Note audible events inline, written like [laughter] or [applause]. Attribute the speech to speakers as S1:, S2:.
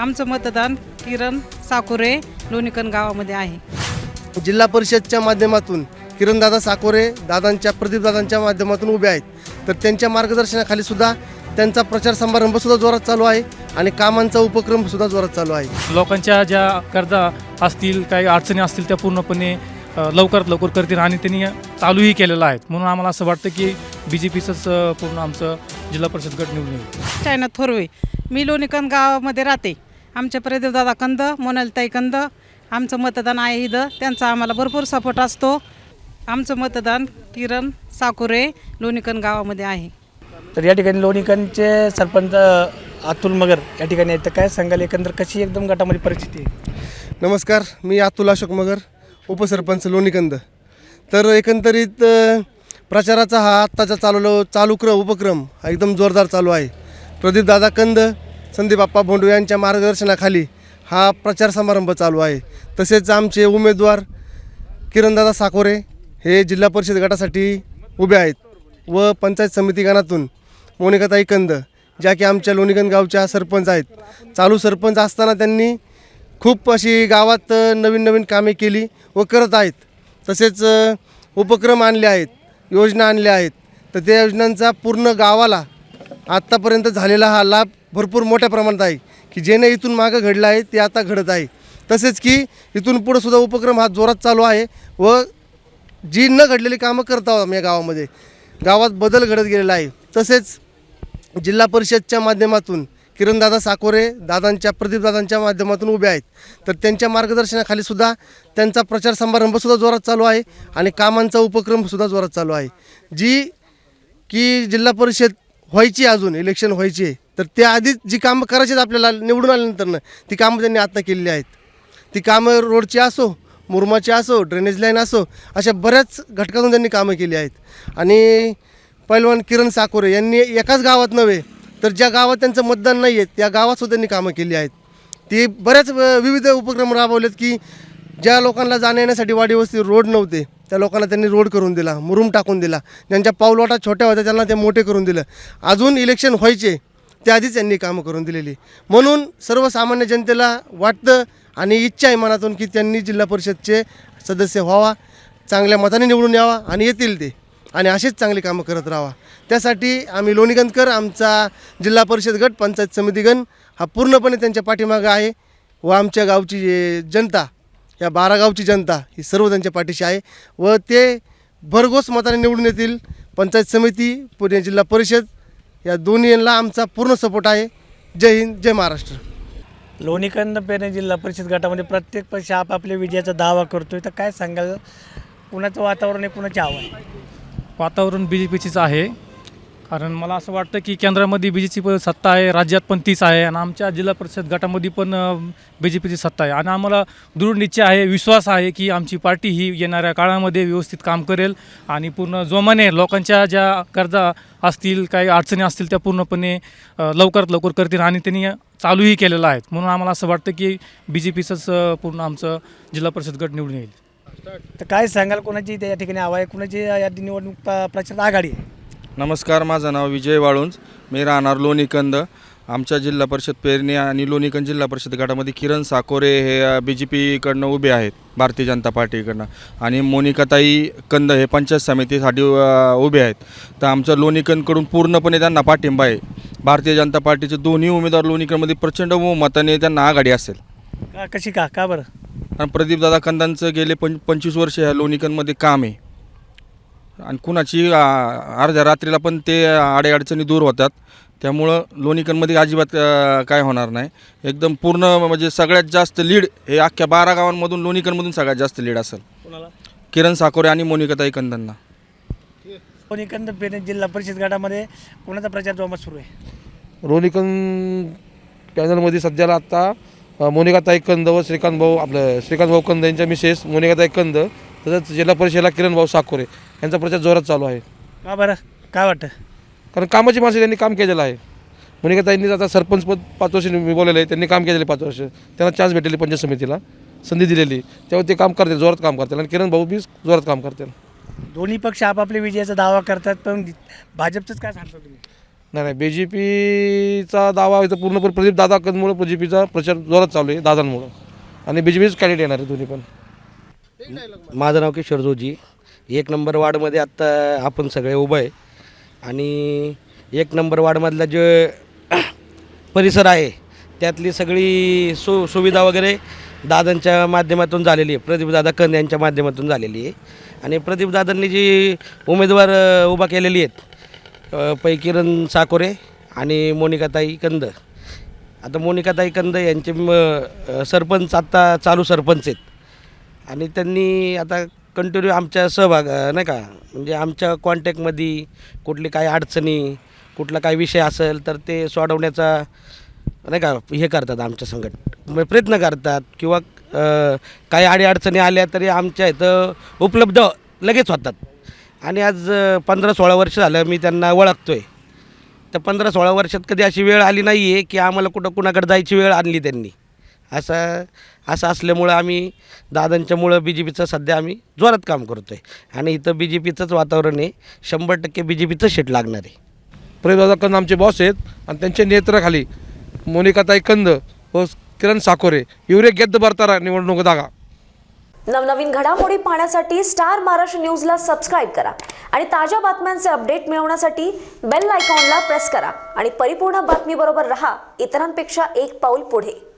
S1: आमचं मतदान किरण साकुरे लोणीकण गावामध्ये आहे.
S2: जिल्हा परिषदच्या माध्यमातून किरणदादा साकोरे दादांच्या प्रदीपदादांच्या माध्यमातून उभे आहेत. तर त्यांच्या मार्गदर्शनाखाली सुद्धा त्यांचा प्रचार समारंभ सुद्धा जोरात चालू आहे आणि कामांचा उपक्रम सुद्धा जोरात चालू आहे.
S3: लोकांच्या ज्या गरजा असतील काही अडचणी असतील त्या पूर्णपणे अ, लवकरात लवकर करतील आणि त्यांनी चालूही केलेलं आहेत. म्हणून आम्हाला असं वाटतं की बी जे पीचंच पूर्ण आमचं जिल्हा परिषद गट निवडून येईल.
S1: चायना थोरवे मी लोणीकण गावामध्ये राहते. आमचे प्रदीपदादा कंद मोनालताई कंद आमचं मतदान आहे इथं. त्यांचा आम्हाला भरपूर सपोर्ट असतो. आमचं मतदान किरण साकुरे लोणीकण गावामध्ये आहे.
S4: तर या ठिकाणी लोणीकनचे सरपंच अतुल मगर या ठिकाणी आहेत. तर काय सांगाल एकंदर कशी एकदम गटामध्ये परिस्थिती आहे?
S2: नमस्कार मी अतुल अशोक मगर उपसरपंच लोणीकंद. तर एकंदरीत प्रचाराचा हा आत्ताचा चालू चालू क्र उपक्रम हा एकदम जोरदार चालू आहे. प्रदीपदादा कंद संदीपाप्पा भोंडू यांच्या मार्गदर्शनाखाली हा प्रचार समारंभ चालू आहे. तसेच आमचे उमेदवार किरणदादा साकोरे हे जिल्हा परिषद गटासाठी उभे आहेत व पंचायत समिती गणातून मोनिकाताई कंद ज्या की आमच्या लोणीगंज गावच्या सरपंच आहेत. चालू सरपंच असताना त्यांनी खूप अशी गावात नवीन नवीन कामे केली व करत आहेत. तसेच उपक्रम आणले आहेत योजना आणल्या आहेत. तर त्या योजनांचा पूर्ण गावाला आत्तापर्यंत झालेला हा लाभ भरपूर मोठ्या प्रमाणात आहे की जेणे इथून मागं घडलं आहे ते आता घडत आहे. तसेच की इथून पुढंसुद्धा उपक्रम हा जोरात चालू आहे व जी न घडलेली कामं करत आहोत आम्ही या गावामध्ये गावात बदल घडत गेलेला आहे. तसेच जिल्हा परिषदच्या माध्यमातून किरणदादा साकोरे दादांच्या प्रदीपदादांच्या माध्यमातून उभे आहेत. तर त्यांच्या मार्गदर्शनाखाली सुद्धा त्यांचा प्रचार समारंभसुद्धा जोरात चालू आहे आणि कामांचा उपक्रमसुद्धा जोरात चालू आहे. जी की जिल्हा परिषद व्हायची अजून इलेक्शन व्हायची आहे तर त्याआधीच जी कामं करायची आहेत आपल्याला निवडून आल्यानंतरनं ती कामं त्यांनी आत्ता केलेली आहेत. ती कामं रोडची असो मुरमाची असो ड्रेनेज लाईन असो अशा बऱ्याच घटकातून त्यांनी कामं केली आहेत. आणि पैलवान किरण साकोरे यांनी एकाच गावात नव्हे तर ज्या गावात त्यांचं मतदान नाही आहे त्या गावातसुद्धा त्यांनी कामं केली आहेत. ती बऱ्याच विविध उपक्रम राबवलेत की ज्या लोकांना जाण्या येण्यासाठी वाडी रोड नव्हते त्या लोकांना त्यांनी रोड करून दिला मुरुम टाकून दिला. ज्यांच्या पाऊलवाटा छोट्या होत्या त्यांना ते मोठे करून दिलं. अजून इलेक्शन व्हायचे त्याआधीच त्यांनी कामं करून दिलेली. म्हणून सर्वसामान्य जनतेला वाटतं आणि इच्छा आहे मनातून की त्यांनी जिल्हा परिषदचे सदस्य व्हावा चांगल्या मताने निवडून यावा आणि येतील ते. आणि असेच चांगली कामं करत राहावा. त्यासाठी आम्ही लोणीगंजकर आमचा जिल्हा परिषद गट पंचायत समितीगण हा पूर्णपणे त्यांच्या पाठीमागं आहे व आमच्या गावची जनता या बारा गावची जनता ही सर्व त्यांच्या पाठीशी आहे व ते भरघोस मताने निवडून येतील. पंचायत समिती पुणे जिल्हा परिषद या दोन्ही यांना आमचा पूर्ण सपोर्ट आहे. जय हिंद जय महाराष्ट्र.
S4: लोणीकंद पेणे जिल्हा परिषद गटामध्ये प्रत्येक पक्ष आपापल्या विजयाचा दावा करतोय. तर काय सांगाल? कुणाचं वातावरण आहे कुणाची हवा आहे?
S3: वातावरण बी जे पीचीच आहे. कारण मला असं वाटतं की केंद्रामध्ये बी जे पी सत्ता आहे राज्यात पण तीच आहे आणि आमच्या जिल्हा परिषद गटामध्ये पण बी जे पीची सत्ता आहे. आणि आम्हाला दृढ निश्चय आहे विश्वास आहे की आमची पार्टी ही येणाऱ्या काळामध्ये व्यवस्थित काम करेल आणि पूर्ण जोमाने लोकांच्या ज्या गरजा असतील काही अडचणी असतील त्या पूर्णपणे लवकरात लवकर करतील आणि त्यांनी चालूही केलेलं आहेत. म्हणून आम्हाला असं वाटतं की बी जे पीचंच पूर्ण आमचं जिल्हा परिषद गट निवडून येईल.
S4: तर काय सांगाल कोणाची त्या ठिकाणी हवा आहे? कुणाची या निवडणूक प्रचंड आघाडी आहे?
S5: नमस्कार माझं नाव विजय वाळुंज. मी राहणार लोणीकंद. आमच्या जिल्हा परिषद पेरणी आणि लोणीकंद जिल्हा परिषद गटामध्ये किरण साकोरे हे बी जे पीकडनं उभे आहेत भारतीय जनता पार्टीकडनं. आणि मोनिकाताई कंद हे पंचायत समितीसाठी उभे आहेत. तर आमच्या लोणीकंदकडून पूर्णपणे त्यांना पाठिंबा आहे. भारतीय जनता पार्टीचे दोन्ही उमेदवार लोणीकंदमध्ये प्रचंड बहुमताने त्यांना आघाडी असेल.
S4: का कशी का? का बरं?
S5: आणि प्रदीपदादा कंदांचं गेले पं पंचवीस वर्ष ह्या लोणीकंदमध्ये काम आहे. आणि कुणाची आ, अर्ध्या रात्रीला पण ते अडीअडचणी दूर होतात. त्यामुळं लोणीकंदमध्ये अजिबात अ, काय होणार नाही. एकदम पूर्ण म्हणजे सगळ्यात जास्त लीड हे अख्ख्या बारा गावांमधून लोणीकंदमधून सगळ्यात जास्त लीड असेल.
S4: कुणाला?
S5: किरण साकोरे आणि मोनिकाताई कंदांना
S4: लोणीकंद पेणे जिल्हा परिषद गटामध्ये कोणाचा प्रचार जोमात सुरू आहे?
S6: रोनिकन पॅनलमध्ये सध्याला आत्ता मोनिकाताई कंद व श्रीकांत भाऊ आपलं श्रीकांत भाऊ कंद यांच्या मिसेस मोनिकाताई कंद तसंच जिल्हा परिषदेला किरण भाऊ साकोरे. यांचा प्रचार जोरात चालू आहे.
S4: का बरं? काय वाटतं?
S6: कारण कामाची माणसं त्यांनी काम केलेलं आहे. मोनिकाताईंनी आता सरपंचपद पाच वर्ष बोललेलं आहे. त्यांनी काम केलेलं आहे पाच वर्ष. त्यांना चान्स भेटलेली पंचायत समितीला. संधी दिलेली तेव्हा ते काम करतील जोरात काम करतील. आणि किरण भाऊ बी जोरात काम करतील.
S4: दोन्ही पक्ष आपापल्या विजयाचा दावा करतात पण भाजपचंच काय सांगता तुम्ही?
S6: नाही नाही. बी जे पीचा दावा इथं पूर्णपणे प्रदीप दादा कंदमुळं बी जे पीचा प्रचार जोरात चालू आहे दादांमुळं. आणि बी जे पीच कॅन्डिडेट येणार आहे दोन्ही पण.
S7: माझं नाव किशोर जोजी एक नंबर वार्डमध्ये आत्ता आपण सगळे उभं आहे. आणि एक नंबर वार्डमधला जे [clears throat] परिसर आहे त्यातली सगळी सु सुविधा वगैरे दादांच्या माध्यमातून झालेली आहे. प्रदीपदादा कंद यांच्या माध्यमातून झालेली आहे. आणि प्रदीपदादांनी जी उमेदवार उभा केलेली आहेत पैकिरण पै किरण साकोरे आणि मोनिकाताई कंद. आता मोनिकाताई कंद यांचे म सरपंच आत्ता चालू सरपंच आहेत. आणि त्यांनी आता कंटिन्यू आमच्या सहभाग नाही का? म्हणजे आमच्या कॉन्टॅक्टमध्ये कुठली काही अडचणी कुठला काही विषय असेल तर ते सोडवण्याचा नाही का हे करतात आमच्या संकट म्हणजे प्रयत्न करतात किंवा काही काही अडीअडचणी आल्या तरी आमच्या इथं उपलब्ध लगेच होतात. आणि आज पंधरा सोळा वर्ष झालं मी त्यांना ओळखतो आहे तर पंधरा सोळा वर्षात कधी अशी वेळ आली नाही आहे की आम्हाला कुठं कुणाकडे जायची वेळ आणली त्यांनी. असं असं असल्यामुळं आम्ही दादांच्यामुळं बी जे पीचं सध्या आम्ही जोरात काम करतो आहे आणि इथं बी जे पीचंच वातावरण आहे. शंभर टक्के बी जे पीचं शेट लागणार आहे.
S6: प्रदीपदादा कंद आमचे बॉस आहेत. आणि त्यांच्या नेतृत्वाखाली मोनिकाताई कंद व किरण साकोरे इवरे गेद्द बरतारा निवडणूक दागा
S8: नवनवीन घडामोडी पाहण्यासाठी स्टार महाराष्ट्र न्यूजला सबस्क्राईब करा. आणि ताज्या बातम्यांचे अपडेट मिळवण्यासाठी बेल आयकॉनला प्रेस करा. आणि परिपूर्ण बातमीबरोबर रहा. इतरांपेक्षा एक पाऊल पुढे.